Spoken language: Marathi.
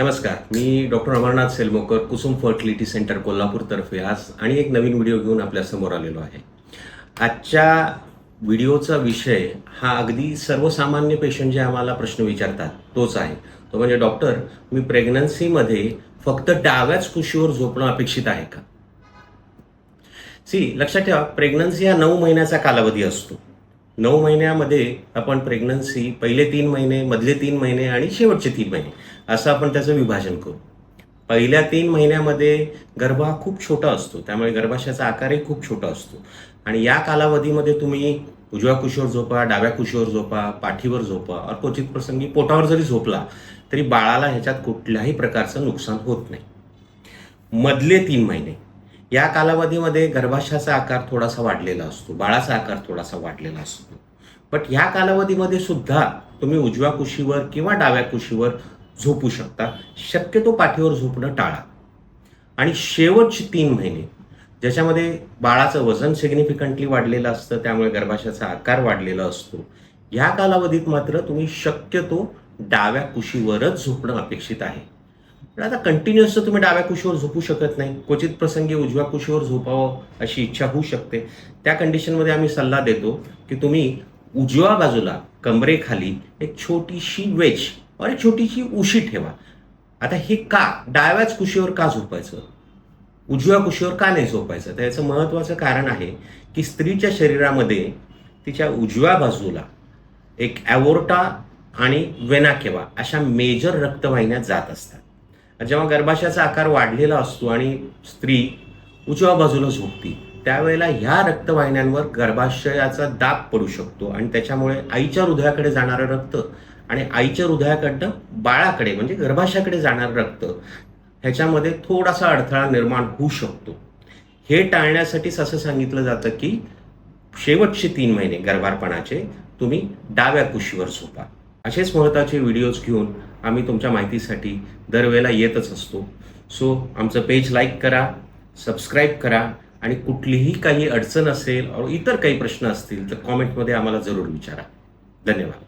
नमस्कार मी doctor Amarnath Selmokar Kusum fertility centre कोल्हापूरतर्फे आज आणि एक नवीन व्हिडिओ घेऊन आपल्यासमोर आलेलो आहे. आजच्या व्हिडिओचा विषय हा अगदी सर्वसामान्य पेशंट जे आम्हाला प्रश्न विचारतात तोच आहे. तो म्हणजे डॉक्टर मी प्रेग्नन्सीमध्ये फक्त डाव्याच कुशीवर झोपणं अपेक्षित आहे का? सी लक्षात ठेवा प्रेग्नन्सी हा नऊ महिन्याचा कालावधी असतो. नऊ महिन्यामध्ये आपण प्रेग्नन्सी पहिले तीन महिने मधले तीन महिने आणि शेवटचे तीन महिने असं आपण त्याचं विभाजन करू. पहिल्या तीन महिन्यामध्ये गर्भ हा खूप छोटा असतो त्यामुळे गर्भाशयाचा आकारही खूप छोटा असतो. आणि या कालावधीमध्ये तुम्ही उजव्या कुशीवर झोपा डाव्या कुशीवर झोपा पाठीवर झोपा और क्वचित प्रसंगी पोटावर जरी झोपला तरी बाळाला ह्याच्यात कुठल्याही प्रकारचं नुकसान होत नाही. मधले तीन महिने या कालावधीमध्ये गर्भाशयाचा आकार थोडासा वाढलेला असतो बाळाचा आकार थोडासा वाढलेला असतो. बट ह्या कालावधीमध्ये सुद्धा तुम्ही उजव्या कुशीवर किंवा डाव्या कुशीवर झोपू शकता. शक्यतो पाठीवर झोपणं टाळा. आणि शेवटचे तीन महिने ज्याच्यामध्ये बाळाचं वजन सिग्निफिकंटली वाढलेलं असतं त्यामुळे गर्भाशयाचा आकार वाढलेला असतो. ह्या कालावधीत मात्र तुम्ही शक्यतो डाव्या कुशीवरच झोपणं अपेक्षित आहे. पण आता कंटिन्युअस तुम्ही डाव्या कुशीवर झोपू शकत नाही. क्वचित प्रसंगी उजव्या कुशीवर झोपावं अशी इच्छा होऊ शकते. त्या कंडिशनमध्ये आम्ही सल्ला देतो की तुम्ही उजव्या बाजूला कमरेखाली एक छोटीशी वेज और एक छोटीशी उशी ठेवा. आता हे का? डाव्याच कुशीवर का झोपायचं? उजव्या कुशीवर का नाही झोपायचं? तर याचं महत्त्वाचं कारण आहे की स्त्रीच्या शरीरामध्ये तिच्या उजव्या बाजूला एक ॲवोर्टा आणि वेनाकेवा अशा मेजर रक्तवाहिन्या जात असतात. जेव्हा गर्भाशयाचा आकार वाढलेला असतो आणि स्त्री उजव्या बाजूला झोपती त्यावेळेला ह्या रक्तवाहिन्यांवर गर्भाशयाचा दाब पडू शकतो आणि त्याच्यामुळे आईच्या हृदयाकडे जाणारं रक्त आणि आईच्या हृदयाकडनं बाळाकडे म्हणजे गर्भाशयाकडे जाणारं रक्त ह्याच्यामध्ये थोडासा अडथळा निर्माण होऊ शकतो. हे टाळण्यासाठीच असं सांगितलं जातं की शेवटचे तीन महिने गर्भारपणाचे तुम्ही डाव्या कुशीवर झोपा. असेच महत्त्वाचे व्हिडिओज घेऊन आम्ही तुमच्या माहितीसाठी दरवेळेला येतच असतो. सो आमचं पेज लाईक करा सबस्क्राईब करा आणि कुठलीही काही अडचण असेल और इतर काही प्रश्न असतील तर कॉमेंटमध्ये आम्हाला जरूर विचारा. धन्यवाद.